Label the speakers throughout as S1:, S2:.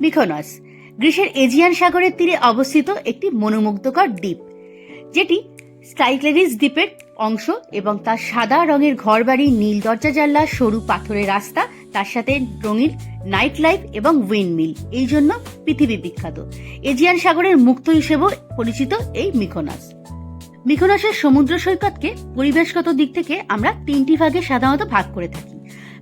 S1: মিকোনস গ্রিসের এজিয়ান সাগরের তীরে অবস্থিত একটি মনোমুগ্ধকর দ্বীপ, যেটি স্কাইক্লেরিস দ্বীপের অংশ এবং তার সাদা রঙের ঘরবাড়ি, নীল দরজা জানলা, সরু পাথরের রাস্তা, তার সাথে রঙিন নাইট লাইফ এবং উইন্ডমিল। এই জন্য পৃথিবী বিখ্যাত। এজিয়ান সাগরের মুক্ত হিসেবেও পরিচিত এই মিকোনাস মিকোনাসের সমুদ্র সৈকতকে পরিবেশগত দিক থেকে আমরা তিনটি ভাগে সাধারণত ভাগ করে থাকি।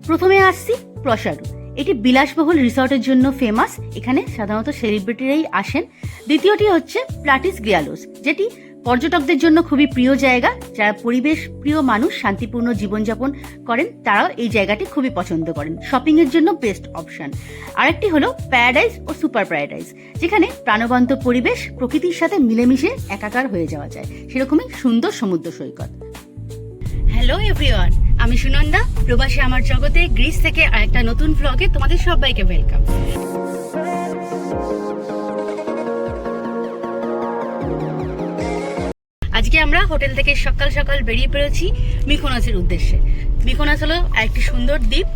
S1: প্রথমে আসছি প্রসারু। এটি বিলাসবহুল রিসর্টের জন্য ফেমাস এখানে সাধারণত সেলিব্রিটিরাই আসেন। দ্বিতীয়টি হচ্ছে প্লাটিস গ্রিয়ালোস যেটি পর্যটকদের জন্য খুবই প্রিয় জায়গা। যারা পরিবেশ প্রিয় মানুষ, শান্তিপূর্ণ জীবনযাপন করেন, তারাও এই জায়গাটি খুবই পছন্দ করেন। শপিং এর জন্য বেস্ট অপশন আরেকটি হলো প্যারাডাইস ও সুপার প্যারাডাইস যেখানে প্রাণবন্ত পরিবেশ, প্রকৃতির সাথে মিলেমিশে একাকার হয়ে যাওয়া যায়। সেরকমই সুন্দর সমুদ্র সৈকত। হ্যালো এভরিওয়ান, আমি সুনন্দা। প্রবাসী আমার জগতে গ্রিস থেকে আরেকটা নতুন ব্লগে তোমাদের সবাইকে ওয়েলকাম আজকে আমরা হোটেল থেকে সকাল সকাল বেরিয়ে পড়েছি মিকোনাসের উদ্দেশ্যে। মিকোনাস হলো একটি সুন্দর দ্বীপ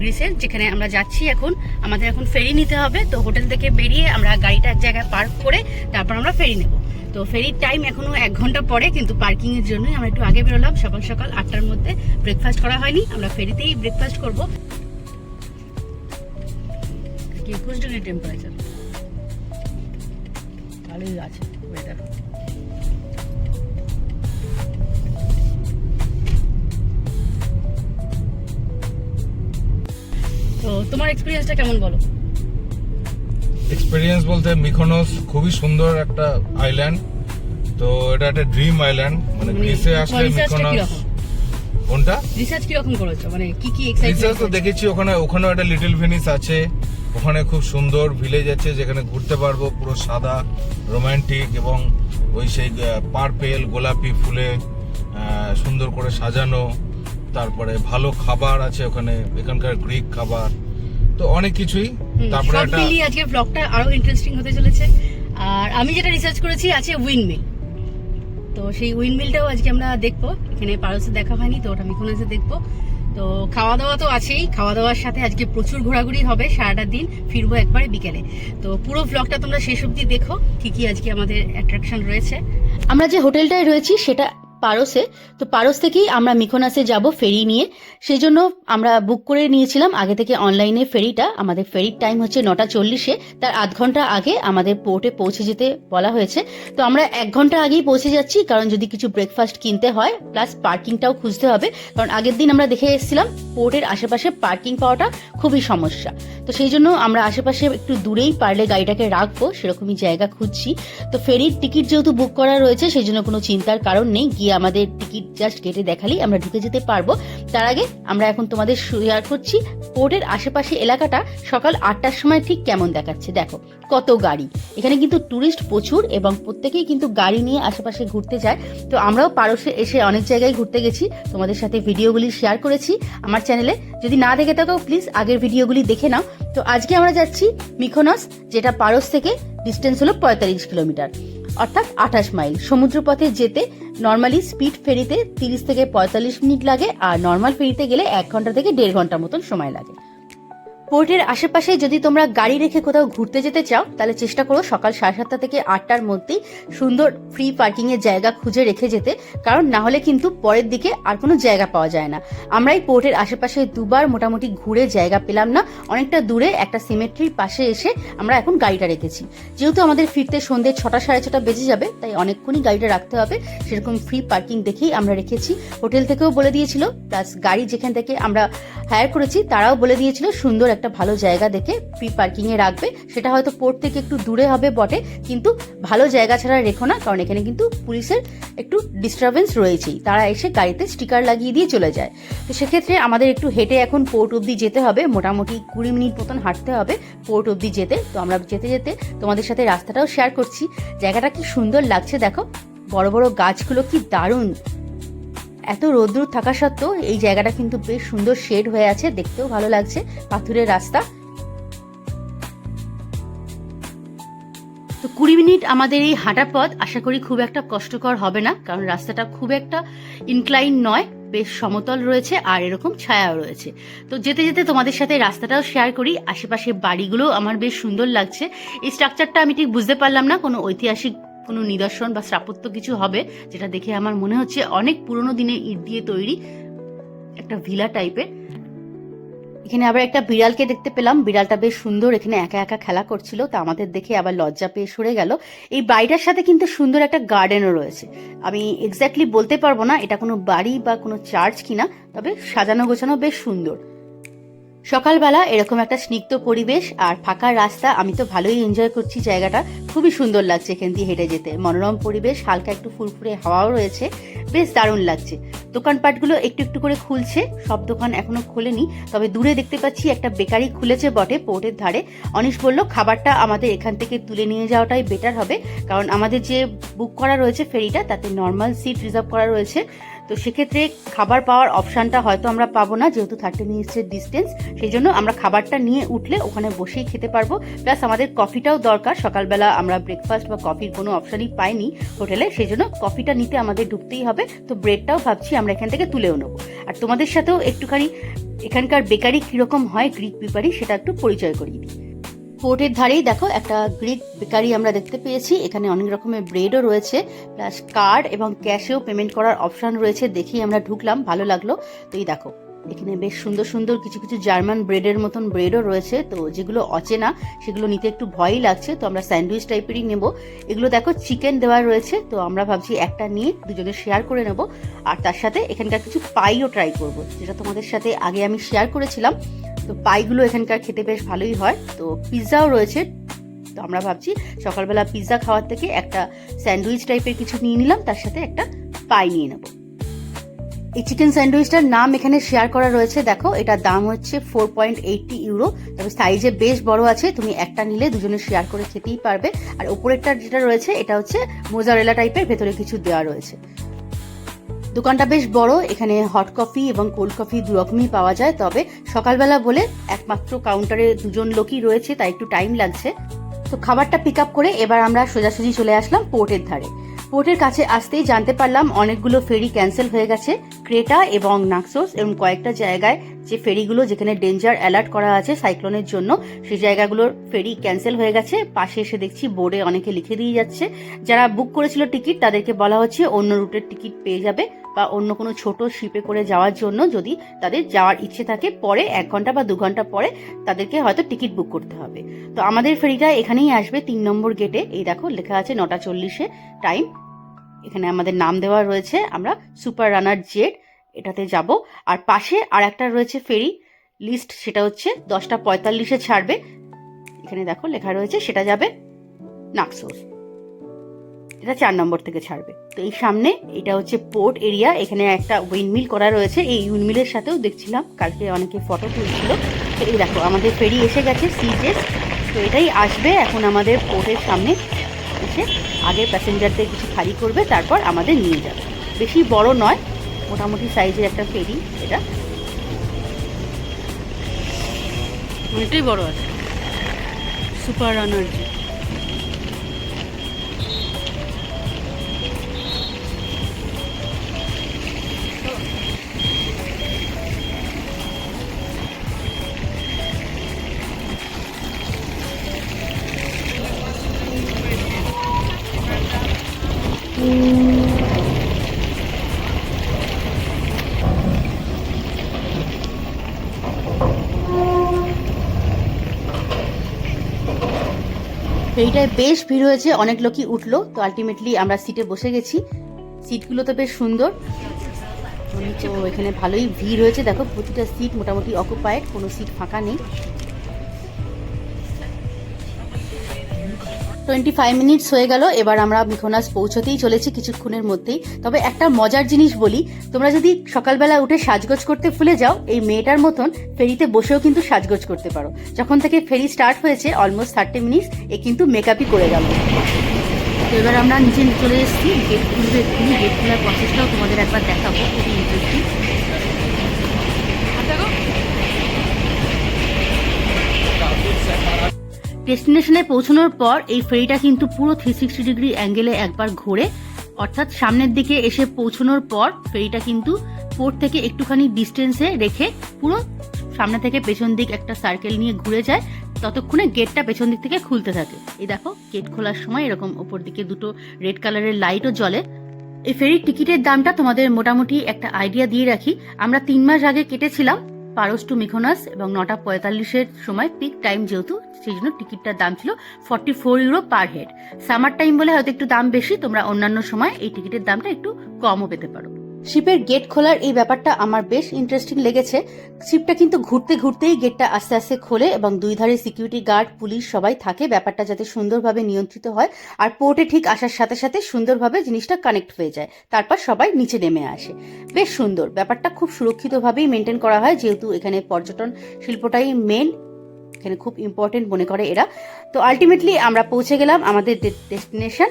S1: গ্রিসের, যেখানে আমরা যাচ্ছি এখন। আমাদের এখন ফেরি নিতে হবে, তো হোটেল থেকে বেরিয়ে আমরা গাড়িটা এক জায়গায় পার্ক করে তারপর আমরা ফেরি নেব। তো ফেরির টাইম এখনও এক ঘণ্টা পরে, কিন্তু পার্কিং এর জন্যই আমরা একটু আগে বেরোলাম। সকাল সকাল আটটার মধ্যে ব্রেকফাস্ট করা হয়নি। আমরা ফেরিতেই ব্রেকফাস্ট করব। একুশ ডিগ্রি টেম্পারেচার ভালোই আছে ওয়েদার তো তোমার এক্সপিরিয়েন্সটা কেমন বলো?
S2: এক্সপিরিয়েন্স বলতে মিকোনস খুবই সুন্দর একটা আইল্যান্ড তো এটা একটা ড্রিম আইল্যান্ড মানে গ্রিসে আসলে
S1: রিসার্চটা
S2: মিকোনস কোনটা?
S1: রিসার্চ কীরকম করেছ? মানে কি কি
S2: রিসার্চ তো দেখেছি ওখানে ওখানেও একটা লিটল ভেনিস আছে। ওখানে খুব সুন্দর ভিলেজ আছে যেখানে ঘুরতে পারব পুরো সাদা রোমান্টিক এবং ওই সেই পার্পেল গোলাপি ফুলে সুন্দর করে সাজানো। তারপরে ভালো খাবার আছে ওখানে এখানকার গ্রিক খাবার। তো অনেক কিছুই। তারপরে একটা
S1: মিলিয়ে আজকে ব্লগটা আরও ইন্টারেস্টিং হতে চলেছে। আর আমি যেটা রিসার্চ করেছি আছে উইন্ডমিল তো সেই উইন্ডমিলটাও আজকে আমরা দেখব। এখানে পারসে দেখা হয়নি তো ওটা মিখুনেসে দেখব। তো খাওয়া দাওয়া তো আছেই। খাওয়া দাওয়ার সাথে আজকে প্রচুর ঘোরাঘুরি হবে সারাটা দিন ফিরবো একবারে বিকেলে। তো পুরো ব্লগটা তোমরা শেষ অবধি দেখো কি কি আজকে আমাদের অ্যাট্রাকশন রয়েছে। আমরা যে হোটেলটায় রয়েছি সেটা পারসে। তো পারস থেকেই আমরা মিখোনাসে যাব ফেরি নিয়ে। সেই জন্য আমরা বুক করে নিয়েছিলাম আগে থেকে অনলাইনে ফেরিটা। আমাদের ফেরির টাইম হচ্ছে নটা চল্লিশে। তার আধ ঘণ্টা আগে আমাদের পোর্টে পৌঁছে যেতে বলা হয়েছে। তো আমরা এক ঘণ্টা আগেই পৌঁছে যাচ্ছি, কারণ যদি কিছু ব্রেকফাস্ট কিনতে হয় প্লাস পার্কিংটাও খুঁজতে হবে। কারণ আগের দিন আমরা দেখে এসেছিলাম পোর্টের আশেপাশে পার্কিং পাওয়াটা খুবই সমস্যা। তো সেই জন্য আমরা আশেপাশে একটু দূরেই পারলে গাড়িটাকে রাখব, সেরকমই জায়গা খুঁজছি। তো ফেরির টিকিট যেহেতু বুক করা রয়েছে সেই জন্য কোনো চিন্তার কারণ নেই। গিয়ে আমাদের টিকিট জাস্ট কেটে দেখালেই আমরা ঢুকে যেতে পারব। তার আগে আমরা এখন তোমাদের শেয়ার করছি পোর্টের আশেপাশে এলাকাটা সকাল আটটার সময় ঠিক কেমন দেখাচ্ছে। দেখো, কত গাড়ি। এখানে কিন্তু টুরিস্ট প্রচুর এবং প্রত্যেকেই কিন্তু গাড়ি নিয়ে আশেপাশে ঘুরতে যায়। তো আমরাও পারসে এসে অনেক জায়গায় ঘুরতে গেছি। তোমাদের সাথে ভিডিওগুলি শেয়ার করেছি। আমার চ্যানেলে যদি না দেখে থাকো প্লিজ আগের ভিডিওগুলি দেখে নাও। তো আজকে আমরা যাচ্ছি মিখোনস যেটা পারস থেকে ডিস্টেন্স হলো পঁয়তাল্লিশ কিলোমিটার অর্থাৎ আঠাশ মাইল। সমুদ্রপথে যেতে নর্মালি স্পিড ফেরিতে তিরিশ থেকে পঁয়তাল্লিশ মিনিট লাগে আর নর্মাল ফেরিতে গেলে এক ঘণ্টা থেকে দেড় ঘণ্টা মতন সময় লাগে। পোর্টের আশেপাশে যদি তোমরা গাড়ি রেখে কোথাও ঘুরতে যেতে চাও, তাহলে চেষ্টা করো সকাল সাড়ে সাতটা থেকে আটটার মধ্যেই সুন্দর ফ্রি পার্কিং এর জায়গা খুঁজে রেখে যেতে, কারণ না হলে কিন্তু পরের দিকে আর কোনো জায়গা পাওয়া যায় না। আমরা এই পোর্টের আশেপাশে দুবার মোটামুটি ঘুরে জায়গা পেলাম না, অনেকটা দূরে একটা সিমেট্রির পাশে এসে আমরা এখন গাড়িটা রেখেছি। যেহেতু আমাদের ফিরতে সন্ধ্যে ছটা সাড়ে ছটা বেজে যাবে, তাই অনেকক্ষণই গাড়িটা রাখতে হবে। সেরকম ফ্রি পার্কিং দেখেই আমরা রেখেছি। হোটেল থেকেও বলে দিয়েছিল প্লাস গাড়ি যেখান থেকে আমরা হায়ার করেছি, তারাও বলে দিয়েছিল সুন্দর একটা ভালো জায়গা দেখে ফ্রি পার্কিংয়ে রাখবে। সেটা হয়তো পোর্ট থেকে একটু দূরে হবে বটে, কিন্তু ভালো জায়গা ছাড়া রেখো না, কারণ এখানে কিন্তু পুলিশের একটু ডিস্টারবেন্স রয়েছেই। তারা এসে গাড়িতে স্টিকার লাগিয়ে দিয়ে চলে যায়। তো সেক্ষেত্রে আমাদের একটু হেঁটে এখন পোর্ট অবধি যেতে হবে। মোটামুটি কুড়ি মিনিট মতন হাঁটতে হবে পোর্ট অবধি যেতে। তো আমরা যেতে যেতে তোমাদের সাথে রাস্তাটাও শেয়ার করছি। জায়গাটা কি সুন্দর লাগছে দেখো। বড় বড় গাছগুলো কি দারুণ। এত রোদ্রু থাকা সত্ত্বেও এই জায়গাটা কিন্তু বেশ সুন্দর শেড হয়ে আছে, দেখতেও ভালো লাগছে, পাথুরের রাস্তা। তো কুড়ি মিনিট আমাদের এই হাঁটা পথ, আশা করি খুব একটা কষ্টকর হবে না, কারণ রাস্তাটা খুব একটা ইনক্লাইন নয়, বেশ সমতল রয়েছে আর এরকম ছায়াও রয়েছে। তো যেতে যেতে তোমাদের সাথে রাস্তাটাও শেয়ার করি আশেপাশে বাড়িগুলো আমার বেশ সুন্দর লাগছে। এই স্ট্রাকচারটা আমি ঠিক বুঝতে পারলাম না, কোনো ঐতিহাসিক কোনো নিদর্শন বা স্থাপত্য কিছু হবে, যেটা দেখে আমার মনে হচ্ছে অনেক পুরনো দিনে ইট দিয়ে তৈরি একটা ভিলা টাইপের এখানে আবার একটা বিড়ালকে দেখতে পেলাম। বিড়ালটা বেশ সুন্দর, এখানে একা একা খেলা করছিল, তা আমাদের দেখে আবার লজ্জা পেয়ে সরে গেল। এই বাড়িটার সাথে কিন্তু সুন্দর একটা গার্ডেনও রয়েছে। আমি এক্স্যাক্টলি বলতে পারব না এটা কোনো বাড়ি বা কোনো চার্চ কিনা, তবে সাজানো গোছানো বেশ সুন্দর। সকালবেলা এরকম একটা স্নিগ্ধ পরিবেশ আর ফাঁকা রাস্তা, আমি তো ভালোই এনজয় করছি জায়গাটা। খুবই সুন্দর লাগছে এখান দিয়ে হেঁটে যেতে। মনোরম পরিবেশ, হালকা একটু ফুরফুরে হাওয়াও রয়েছে। বেশ দারুণ লাগছে। দোকানপাটগুলো একটু একটু করে খুলছে। সব দোকান এখনও খোলেনি। তবে দূরে দেখতে পাচ্ছি একটা বেকারি খুলেছে বটে পোর্টের ধারে। অনিশ বলল, খাবারটা আমাদের এখান থেকে তুলে নিয়ে যাওয়াটাই বেটার হবে। কারণ আমাদের যে বুক করা রয়েছে ফেরিটা তাতে নর্মাল সিট রিজার্ভ করা রয়েছে। তো সেক্ষেত্রে খাবার পাওয়ার অপশানটা হয়তো আমরা পাবো না, যেহেতু থার্টি মিনিটসের ডিস্টেন্স সেই জন্য আমরা খাবারটা নিয়ে উঠলে ওখানে বসেই খেতে পারব। প্লাস আমাদের কফিটাও দরকার, সকালবেলা আমরা ব্রেকফাস্ট বা কফির কোনো অপশানই পাইনি হোটেলে সেই জন্য কফিটা নিতে আমাদের ঢুকতেই হবে। তো ব্রেডটাও ভাবছি আমরা এখান থেকে তুলেও নেব। আর তোমাদের সাথেও একটুখানি এখানকার বেকারি কীরকম হয় গ্রিক বেকারি সেটা একটু পরিচয় করিয়ে দিই। পোর্টের ধারেই দেখো একটা গ্রিক বেকারি আমরা দেখতে পেয়েছি। এখানে অনেক রকমের ব্রেডও রয়েছে প্লাস কার্ড এবং ক্যাশেও পেমেন্ট করার অপশন রয়েছে। দেখেই আমরা ঢুকলাম, ভালো লাগল। তো এই দেখো, এখানে বেশ সুন্দর সুন্দর কিছু কিছু জার্মান ব্রেডের মতন ব্রেডও রয়েছে। তো যেগুলো অচেনা, সেগুলো নিতে একটু ভয়ই লাগছে। তো আমরা স্যান্ডউইচ টাইপেরই নেব। এগুলো দেখো চিকেন দেওয়া রয়েছে। তো আমরা ভাবছি একটা নিয়ে দুজনে শেয়ার করে নেব। আর তার সাথে এখানকার কিছু পাইও ট্রাই করব, যেটা তোমাদের সাথে আগে আমি শেয়ার করেছিলাম। তো পাইগুলো এখানকার খেতে বেশ ভালোই হয়। তো পিৎজাও রয়েছে। তো আমরা ভাবছি সকালবেলা পিৎজা খাওয়ার থেকে একটা স্যান্ডউইচ টাইপের কিছু নিয়ে নিলাম, তার সাথে একটা পাই নিয়ে নেব। এই চিকেন স্যান্ডউইচটার নাম এখানে শেয়ার করা রয়েছে। দেখো, এটার দাম হচ্ছে ফোর পয়েন্ট এইটটি ইউরো তবে সাইজে বেশ বড় আছে, তুমি একটা নিলে দুজনে শেয়ার করে খেতেই পারবে। আর ওপরেরটা যেটা রয়েছে, এটা হচ্ছে মোজারেলা টাইপের, ভেতরে কিছু দেওয়া রয়েছে। দোকানটা বেশ বড়, এখানে হট কফি এবং কোল্ড কফি দু রকমই পাওয়া যায়, তবে সকালবেলা বলে একমাত্র কাউন্টারে দুজন লোকই রয়েছে, তাই একটু টাইম লাগছে। তো খাবারটা পিক আপ করে এবার আমরা সোজাসুজি চলে আসলাম পোর্টের ধারে। পোর্টের কাছে আসতেই জানতে পারলাম অনেকগুলো ফেরি ক্যান্সেল হয়ে গেছে। ক্রেটা এবং নাক্সোস এবং কয়েকটা জায়গায় যে ফেরিগুলো যেখানে ডেঞ্জার অ্যালার্ট করা আছে সাইক্লোনের জন্য, সেই জায়গাগুলোর ফেরি ক্যান্সেল হয়ে গেছে। পাশে এসে দেখছি বোর্ডে অনেকে লিখে দিয়ে যাচ্ছে। যারা বুক করেছিল টিকিট তাদেরকে বলা হচ্ছে অন্য রুটের টিকিট পেয়ে যাবে বা অন্য কোনো ছোট শিপে করে যাওয়ার জন্য যদি তাদের যাওয়ার ইচ্ছে থাকে, পরে এক ঘণ্টা বা দু ঘণ্টা পরে তাদেরকে হয়তো টিকিট বুক করতে হবে। তো আমাদের ফেরিটা এখানেই আসবে তিন নম্বর গেটে এই দেখো, লেখা আছে নটা চল্লিশে। টাইম এখানে আমাদের নাম দেওয়া রয়েছে, আমরা সুপার রানার জেড এটাতে যাব। আর পাশে আর একটা রয়েছে ফেরি লিস্ট সেটা হচ্ছে দশটা পঁয়তাল্লিশে ছাড়বে। এখানে দেখো লেখা রয়েছে, সেটা যাবে নাকসোর এটা চার নম্বর থেকে ছাড়বে। তো এই সামনে এটা হচ্ছে পোর্ট এরিয়া এখানে একটা উইন্ডমিল করা রয়েছে। এই উইন্ডমিলের সাথেও দেখছিলাম, কালকে অনেকে ফটো তুলছিল। তো এই দেখো, আমাদের ফেরি এসে গেছে সিজেস তো এটাই আসবে এখন আমাদের পোর্টের সামনে। এসে আগে প্যাসেঞ্জারদের কিছু খালি করবে, তারপর আমাদের নিয়ে যাবে। বেশি বড় নয়, মোটামুটি সাইজের একটা ফেরি এটা। অনেকটাই বড় আছে। সুপার রানার্জি ফেরিটায় বেশ ভিড় হয়েছে, অনেক লোকই উঠল, তো আলটিমেটলি আমরা সিটে বসে গেছি। সিটগুলো তো বেশ সুন্দর। তো এখানে ভালোই ভিড় হয়েছে। দেখো, প্রতিটা সিট মোটামুটি অকুপায়েড কোনো সিট ফাঁকা নেই। টোয়েন্টি ফাইভ মিনিটস হয়ে গেল, এবার আমরা মিখোনাস পৌঁছতেই চলেছি কিছুক্ষণের মধ্যেই। তবে একটা মজার জিনিস বলি, তোমরা যদি সকালবেলা উঠে সাজগোজ করতে ভুলে যাও, এই মেয়েটার মতন ফেরিতে বসেও কিন্তু সাজগোজ করতে পারো। যখন থেকে ফেরি স্টার্ট হয়েছে অলমোস্ট থার্টি মিনিটস এ কিন্তু মেকআপই করে গেল। এবার আমরা নিচে চলে এসেছি গেট খুলবে এক্ষুনি গেট খোলার প্রসেসটাও তোমাদের একবার দেখাবো, খুবই ইন্টারেস্টিং ডেস্টিনেশনে পৌঁছানোর পর এই ফেরিটা কিন্তু পুরো থ্রি সিক্সটি ডিগ্রি অ্যাঙ্গেলে একবার ঘোরে। অর্থাৎ সামনের দিকে এসে পৌঁছানোর পর ফেরিটা কিন্তু পোর্ট থেকে একটুখানি ডিস্টেন্সে রেখে পুরো সামনে থেকে পেছন দিক একটা সার্কেল নিয়ে ঘুরে যায়। ততক্ষণে গেটটা পেছন দিক থেকে খুলতে থাকে। এই দেখো গেট খোলার সময় এরকম ওপর দিকে দুটো রেড কালারের লাইটও জ্বলে। এই ফেরির টিকিটের দামটা তোমাদের মোটামুটি একটা আইডিয়া দিয়ে রাখি। আমরা তিন মাস আগে কেটেছিলাম। পারস টু মিখোনাস এবং নটা পঁয়তাল্লিশের সময় পিক টাইম যেহেতু, সেই জন্য টিকিটটার দাম ছিল forty four euro per head summer time বলে হয়তো একটু দাম বেশি, তোমরা অন্যান্য সময় এই টিকিটের দামটা একটু কমও পেতে পারো। শিপের গেট খোলার এই ব্যাপারটা আমার বেশ ইন্টারেস্টিং লেগেছে। শিপটা কিন্তু ঘুরতে ঘুরতেই গেটটা আস্তে আস্তে খোলে এবং দুই ধারে সিকিউরিটি গার্ড পুলিশ সবাই থাকে। ব্যাপারটা যাতে সুন্দরভাবে নিয়ন্ত্রিত হয় আর পোর্টে ঠিক আসার সাথে সাথে সুন্দরভাবে জিনিসটা কানেক্ট হয়ে যায়। তারপর সবাই নিচে নেমে আসে। বেশ সুন্দর। ব্যাপারটা খুব সুরক্ষিতভাবেই মেনটেন করা হয়, যেহেতু এখানে পর্যটন শিল্পটাই মেন এখানে খুব ইম্পর্টেন্ট মনে করে এরা। তো আলটিমেটলি আমরা পৌঁছে গেলাম আমাদের ডেস্টিনেশন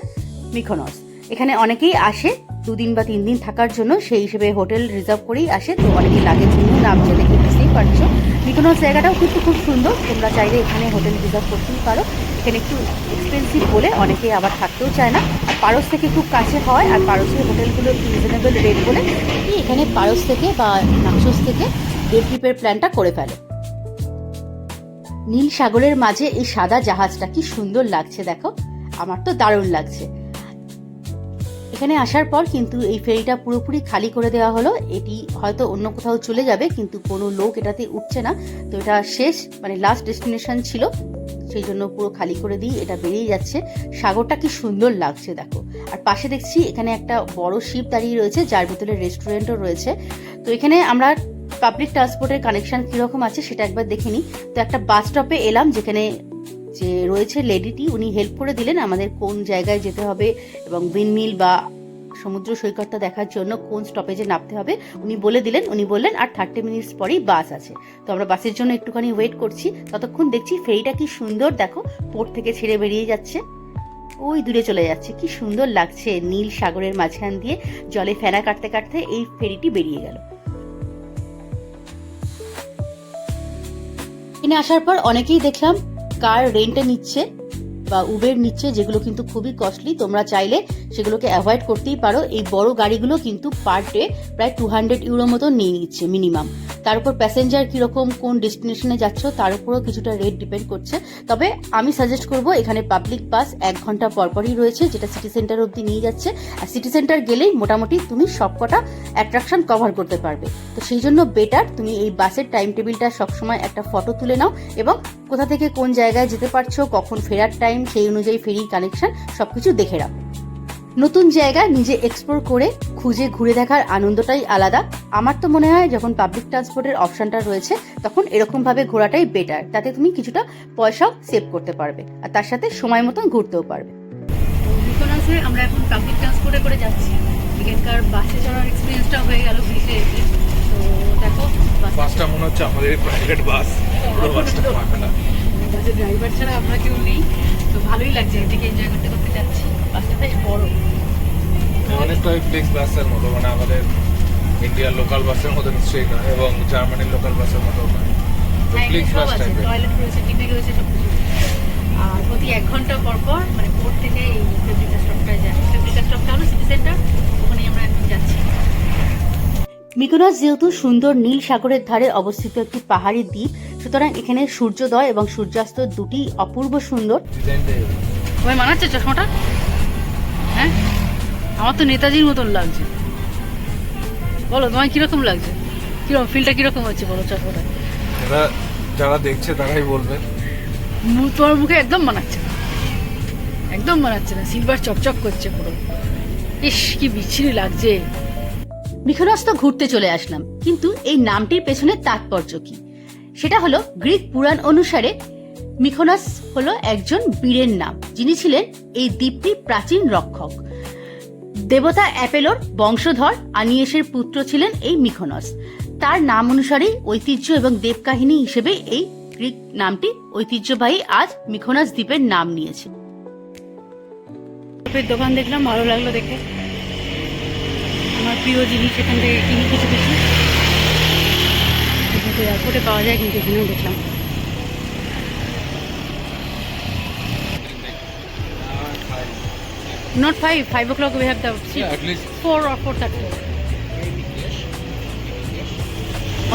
S1: মিকোনস এখানে অনেকেই আসে। দুদিন বা তিন দিন থাকার জন্য সেই হিসেবে হোটেল রিজার্ভ করেই আসে। তো অনেকেই লাগেজ নিয়েও নামছে দেখে বুঝতেই পারছ মিকোনস জায়গাটাও কিন্তু খুব সুন্দর। তোমরা চাইলে এখানে হোটেল রিজার্ভ করতেই পারো। এখানে একটু এক্সপেন্সিভ বলে অনেকে আবার থাকতেও চায় না। আর পারস থেকে খুব কাছে হয় আর পারসের হোটেলগুলো একটু রিজনেবল রেট বলে এখানে পারস থেকে বা নাকশোস থেকে ডে ট্রিপের প্ল্যানটা করে ফেলে। নীল সাগরের মাঝে এই সাদা জাহাজটা কি সুন্দর লাগছে দেখো। আমার তো দারুণ লাগছে। এখানে আসার পর কিন্তু এই ফেরিটা পুরোপুরি খালি করে দেওয়া হলো। এটি হয়তো অন্য কোথাও চলে যাবে, কিন্তু কোনো লোক এটাতে উঠছে না। তো এটা শেষ মানে লাস্ট ডেস্টিনেশন ছিল। সেই জন্য পুরো খালি করে দিয়ে এটা বেরিয়ে যাচ্ছে। সাগরটা কি সুন্দর লাগছে, দেখো। আর পাশে দেখছি এখানে একটা বড় শিপ দাঁড়িয়ে রয়েছে, যার ভিতরে রেস্টুরেন্টও রয়েছে। তো এখানে আমরা পাবলিক ট্রান্সপোর্টের কানেকশন কীরকম আছে সেটা একবার দেখে নিই। তো একটা বাস স্টপে এলাম, যেখানে যে রয়েছে লেডিটি উনি হেল্প করে দিলেন আমাদের কোন জায়গায় যেতে হবে এবং উইন্ডমিল বা সমুদ্র সৈকতটা দেখার জন্য কোন স্টপেজে নামতে হবে। উনি বলে দিলেন, উনি বললেন, আর থার্টি মিনিটস পরেই বাস আছে। তো আমরা বাসের জন্য একটুখানি ওয়েট করছি। ততক্ষণ দেখছি ফেরিটা কি সুন্দর, দেখো পোর্ট থেকে ছেড়ে বেরিয়ে যাচ্ছে। ওই দূরে চলে যাচ্ছে, কি সুন্দর লাগছে নীল সাগরের মাঝখান দিয়ে জলে ফেনা কাটতে কাটতে এই ফেরিটি বেরিয়ে গেল। এখানে আসার পর অনেকেই দেখলাম কার রেন্টে নিচ্ছে বা উবের নিচ্ছে যেগুলো কিন্তু খুবই কস্টলি তোমরা চাইলে সেগুলোকে অ্যাভয়েড করতেই পারো। এই বড় গাড়িগুলো কিন্তু পার ডে প্রায় টু হান্ড্রেড ইউরো মতো নিয়ে নিচ্ছে মিনিমাম তার উপর প্যাসেঞ্জার কীরকম কোন ডেস্টিনেশনে যাচ্ছ, তার উপরও কিছুটা রেট ডিপেন্ড করছে। তবে আমি সাজেস্ট করব, এখানে পাবলিক বাস এক ঘণ্টা পরপরই রয়েছে, যেটা সিটি সেন্টার অবধি নিয়ে যাচ্ছে। আর সিটি সেন্টার গেলেই মোটামুটি তুমি সবকটা অ্যাট্রাকশন কভার করতে পারবে। তো সেই জন্য বেটার তুমি এই বাসের টাইম টেবিলটা সবসময় একটা ফটো তুলে নাও এবং কোথা থেকে কোন জায়গায় যেতে পারছ, কখন ফেরার টাইম সেই অনুযায়ী ফেরি কানেকশন সবকিছু দেখে রাখো। নতুন জায়গা নিজে এক্সপ্লোর করে খুঁজে ঘুরে দেখার আনন্দটাই আলাদা। আমার তো মনে হয় যখন পাবলিক ট্রান্সপোর্টের অপশনটা রয়েছে তখন এরকম ভাবে ঘোরাটাই বেটার তাতে তুমি কিছুটা পয়সাও সেভ করতে পারবে। আর তার সাথে সময় মতন ঘুরতেও পারবে। আমরা এখন পাবলিক ট্রান্সপোর্টে করে যাচ্ছি। এখানকার বাসে চড়ার এক্সপিরিয়েন্সটা হয়ে গেল ফ্রিতে এসে তো দেখো
S2: বাসটা মনে হচ্ছে আমাদের প্রাইভেট বাস পুরো বাসটা
S1: বাসের ড্রাইভার ছাড়া আমরা কেউ নেই। তো ভালোই লাগছে এদিকে এনজয় করতে করতে যাচ্ছি।
S2: অনেকটা ফ্লিক্স বাসের মতো মানে আমাদের ইন্ডিয়ার লোকাল বাসের মতো নিশ্চয়ই নয় এবং জার্মানির লোকাল বাসের মতো ফ্লিক্স বাস টাইপের
S1: টয়লেট রয়েছে টিভি রয়েছে সব কিছু আর প্রতি এক ঘণ্টা পর পর মানে পোর্ট থেকে এই ফেব্রিকা স্টপটায় যায়। ফেব্রিকা স্টপটা হলো সিটি সেন্টার ওখানেই আমরা এখন যাচ্ছি। মিকোনাস যেহেতু সুন্দর নীল সাগরের ধারে অবস্থিত একটি পাহাড়ি দ্বীপ সুতরাং এখানে সূর্যোদয় এবং সূর্যাস্ত দুটি অপূর্ব সুন্দর। মানাচ্ছে চশমাটা? আমার তো নেতাজির মতন লাগছে। বলো তোমায় কীরকম লাগছে? কীরকম ফিলটা কীরকম হচ্ছে বলো চশমাটা
S2: এরা যারা দেখছে তারাই বলবে।
S1: তোমার মুখে একদম মানাচ্ছে না। একদম মানাচ্ছে না সিলভার চকচক করছে পুরো। ইস কি বিচ্ছিরি লাগছে। মিখোনাস ঘুরতে চলে আসলাম কিন্তু এই নামটির পেছনে তাৎপর্য কি? সেটা হলো গ্রিক পুরাণ অনুসারে মিখোনাস হলো একজন বীরের নাম যিনি ছিলেন এই দ্বীপটির প্রাচীন রক্ষক। দেবতা অ্যাপেলোর বংশধর আনিয়েসের পুত্র ছিলেন এই মিখোনস। তার নাম অনুসারে ঐতিহ্য এবং দেবকাহিনী হিসেবে এই গ্রিক নামটি ঐতিহ্যবাহী আজ মিখোনাস দ্বীপের নাম নিয়েছে। দোকান দেখলাম, ভালো লাগল দেখে। আমার প্রিয় জিনিস এখান থেকে কিনি কিছু কিছু। এয়ারপোর্টে পাওয়া যায় কিন্তু এখানেও দেখলাম। Not five. Five o'clock we have the seat.
S2: at least
S1: Four or four thirty.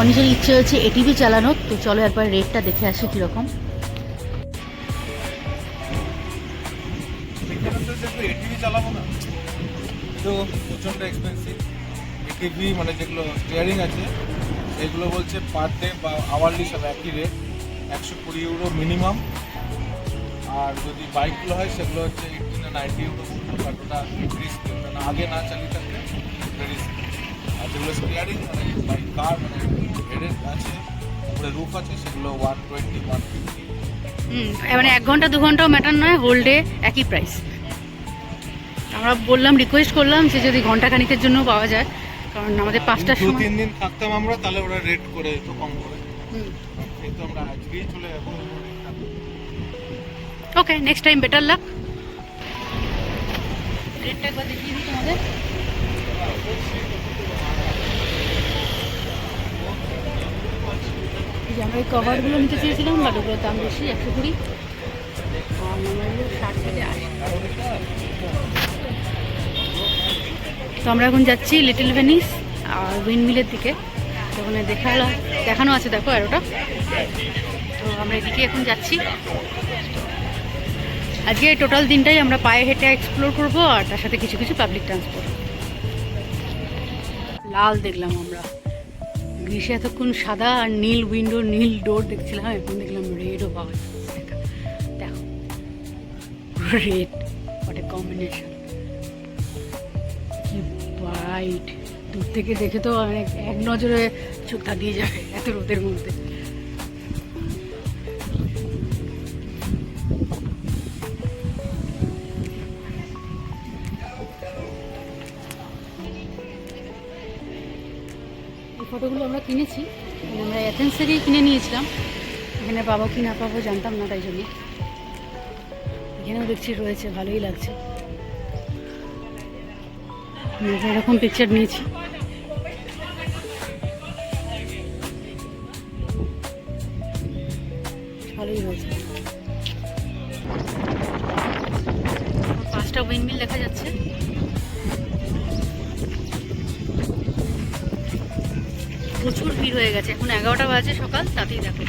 S1: অনিশের ইচ্ছে হচ্ছে এটিভি চালানোর তো চলো একবার রেটটা দেখে আসি কীরকম
S2: এটিভি চালাবো না তো প্রচণ্ড এক্সপেন্সিভ এটিভি মানে যেগুলো স্টিয়ারিং আছে এগুলো বলছে পার ডে বা আওয়ারলি সব একই রেট একশো কুড়ি ইউরো মিনিমাম আর যদি বাইকগুলো হয় সেগুলো হচ্ছে এইটি না নাইনটি ওটা রিস্ক মানে আগে না চালিয়ে থাকলে রিস্ক আর যেগুলো স্টিয়ারিং মানে বাইক কার মানে হেডের আছে উপরে রুফ আছে সেগুলো ওয়ান টোয়েন্টি ওয়ান ফিফটি
S1: মানে এক ঘণ্টা দু ঘন্টাও ম্যাটার নয় হোল ডে একই প্রাইস আমরা বললাম রিকোয়েস্ট করলাম যে যদি ঘণ্টা খানিকের জন্য পাওয়া যায় কারণ আমাদের পাঁচটার
S2: দু
S1: সময়
S2: তিন দিন থাকতাম আমরা তাহলে ওরা রেট করে দিত কম করে।
S1: হুম।
S2: কিন্তু আমরা আজকেই চলে যাব।
S1: Okay next time better luck রেটটা একবার আমরা এই কভারগুলো নিতে চেয়েছিলাম বাট দাম বেশি, একশো কুড়ি। আর তো আমরা এখন যাচ্ছি লিটল ভেনিস আর উইন্ডমিলের দিকে। ওখানে দেখাল দেখানো আছে দেখো আর ওটা তো আমরা এদিকে এখন যাচ্ছি। আজকে টোটাল দিনটাই আমরা পায়ে হেঁটে এক্সপ্লোর করব আর তার সাথে কিছু কিছু পাবলিক ট্রান্সপোর্ট লাল দেখলাম আমরা। গ্রীষ্মে এতক্ষণ সাদা আর নীল উইন্ডো নীল ডোর দেখছিলাম, এখন দেখলাম রেডও পাওয়া যাচ্ছে। দেখো রেড হোয়াট কম্বিনেশন কি ব্রাইট দূর থেকে দেখে তো অনেক এক নজরে চোখ দিয়ে যাবে এত রোদের মধ্যে। ফটোগুলো আমরা কিনেছি। আমরা অ্যাথেন্স থেকেই কিনে নিয়েছিলাম। এখানে পাবো কি না পাবো জানতাম না তাই জন্য। এখানেও দেখছি রয়েছে, ভালোই লাগছে। এরকম পিকচার নিয়েছি। ভালোই হয়েছে পাঁচটা উইন্ডমিল দেখা যাচ্ছে। প্রচুর ভিড় হয়ে গেছে। এখন এগারোটা বাজে সকাল, তাতেই দেখো।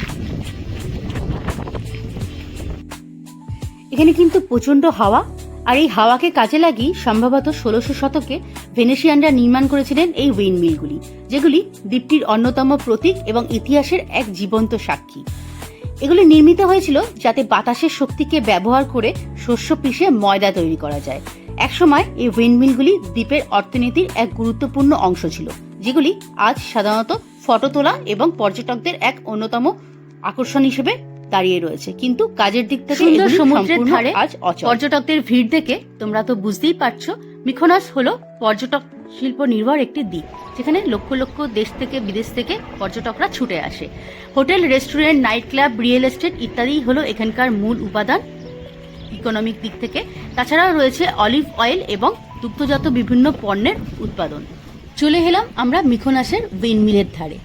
S1: এখানে কিন্তু প্রচণ্ড হাওয়া, আর এই হাওয়াকে কাজে লাগিয়ে সম্ভবত ষোলোশো শতকে ভেনেশিয়ানরা নির্মাণ করেছিলেন এই উইন্ডমিলগুলি, যেগুলি দ্বীপটির অন্যতম প্রতীক এবং ইতিহাসের এক জীবন্ত সাক্ষী। এগুলি নির্মিত হয়েছিল যাতে বাতাসের শক্তিকে ব্যবহার করে শস্য পিষে ময়দা তৈরি করা যায়। একসময় এই উইন্ডমিলগুলি দ্বীপের অর্থনীতির এক গুরুত্বপূর্ণ অংশ ছিল। যেগুলি আজ সাধারণত ফটো তোলা এবং পর্যটকদের এক অন্যতম আকর্ষণ হিসেবে দাঁড়িয়ে রয়েছে। কিন্তু কাজের দিক থেকে
S3: সুন্দর সমুদ্রের ধারে
S1: আজ পর্যটকদের ভিড় দেখে তোমরা তো বুঝতেই পারছ মিকোনাস হলো পর্যটক শিল্প নির্ভর একটি দিক যেখানে লক্ষ লক্ষ দেশ থেকে বিদেশ থেকে পর্যটকরা ছুটে আসে। Hotel restaurant night club real estate ইত্যাদি হলো এখানকার মূল উপাদান। ইকোনমিক দিক থেকে তাছাড়াও রয়েছে অলিভ অয়েল এবং দুগ্ধজাত বিভিন্ন পণ্যের উৎপাদন। চলে এলাম আমরা মিখোনাসের উইন্ডমিলের ধারে।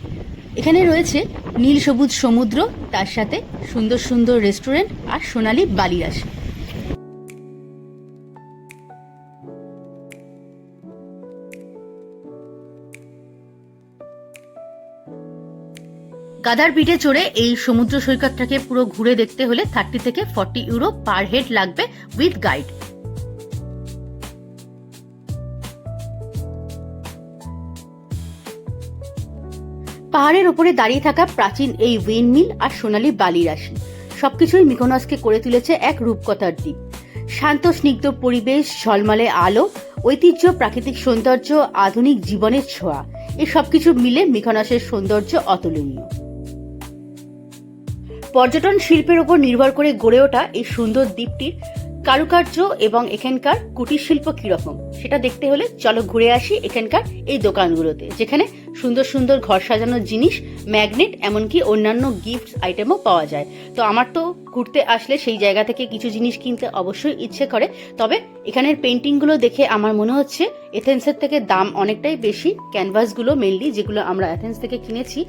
S1: এখানে রয়েছে নীল সবুজ সমুদ্র, তার সাথে সুন্দর সুন্দর রেস্টুরেন্ট আর সোনালি বালিরাস গাদার পিঠে চড়ে এই সমুদ্র সৈকতটাকে পুরো ঘুরে দেখতে হলে থার্টি থেকে ফর্টি ইউরো পার হেড লাগবে উইথ গাইড। পাহাড়ের ওপরে দাঁড়িয়ে থাকা প্রাচীন এই উইন্ডমিল আর সোনালী বালি রাশি সবকিছুই মিকোনসকে করে তুলেছে এক রূপকথার দ্বীপ। শান্ত, স্নিগ্ধ পরিবেশ, ঝলমলে আলো, ঐতিহ্য, প্রাকৃতিক সৌন্দর্য, আধুনিক জীবনের ছোঁয়া। এই সবকিছু মিলে মিকোনসের সৌন্দর্য অতুলনীয়। পর্যটন শিল্পের উপর নির্ভর করে গড়ে ওঠা এই সুন্দর দ্বীপটির কারুকার্য এবং এখানকার কুটির শিল্প কীরকম? সেটা দেখতে হলে চলো ঘুরে আসি এখানকার এই দোকানগুলোতে, যেখানে সুন্দর সুন্দর ঘর সাজানোর জিনিস, ম্যাগনেট, এমনকি অন্যান্য গিফট আইটেমও পাওয়া যায়। তো আমার তো ঘুরতে আসলে সেই জায়গা থেকে কিছু জিনিস কিনতে অবশ্যই ইচ্ছে করে, তবে এখানের পেন্টিংগুলো দেখে আমার মনে হচ্ছে এথেন্সের থেকে দাম অনেকটাই বেশি। ক্যানভাসগুলো মেনলি যেগুলো আমরা অ্যাথেন্স থেকে কিনেছি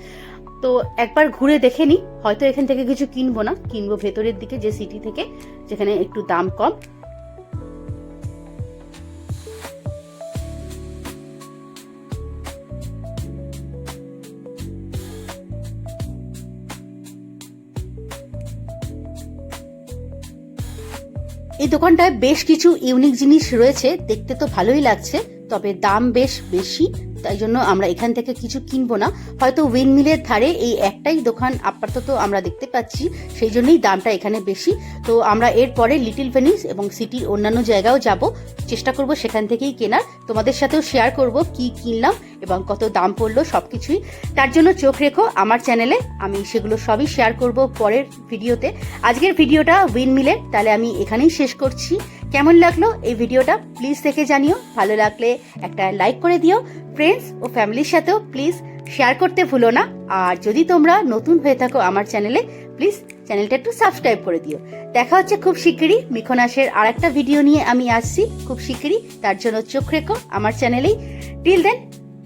S1: তো একবার ঘুরে দেখে নিই হয়তো এখান থেকে কিছু কিনবো না। কিনবো ভেতরের দিকে, যে সিটি থেকে, যেখানে একটু দাম কম। এই দোকানটায় বেশ কিছু ইউনিক জিনিস রয়েছে। দেখতে তো ভালোই লাগছে, তবে দাম বেশ বেশি। তাই জন্য আমরা এখান থেকে কিছু কিনবো না। হয়তো উইন্ডমিলের ধারে এই একটাই দোকান আপাতত আমরা দেখতে পাচ্ছি, সেই জন্যই দামটা এখানে বেশি। তো আমরা এরপরে লিটিল ভেনিস এবং সিটির অন্যান্য জায়গাও যাব। চেষ্টা করব সেখান থেকেই কেনার। তোমাদের সাথেও শেয়ার করব কি কিনলাম এবং কত দাম পড়ল সব কিছুই তার জন্য চোখ রেখো আমার চ্যানেলে। আমি সেগুলো সবই শেয়ার করব পরের ভিডিওতে। আজকের ভিডিওটা উইন্ডমিলের তাহলে আমি এখানেই শেষ করছি। কেমন লাগল এই ভিডিওটা প্লিজ দেখে জানিও। ভালো লাগলে একটা লাইক করে দিও। ফ্রেন্ডস ও ফ্যামিলির সাথেও প্লিজ শেয়ার করতে ভুলো না। আর যদি তোমরা নতুন হয়ে থাকো আমার চ্যানেলে প্লিজ চ্যানেলটা একটু সাবস্ক্রাইব করে দিও। দেখা হচ্ছে খুব শিগগিরই মিখনাসের আর একটা ভিডিও নিয়ে আমি আসছি খুব শিগগিরই। তার জন্য চোখ রেখো আমার চ্যানেলেই। Till then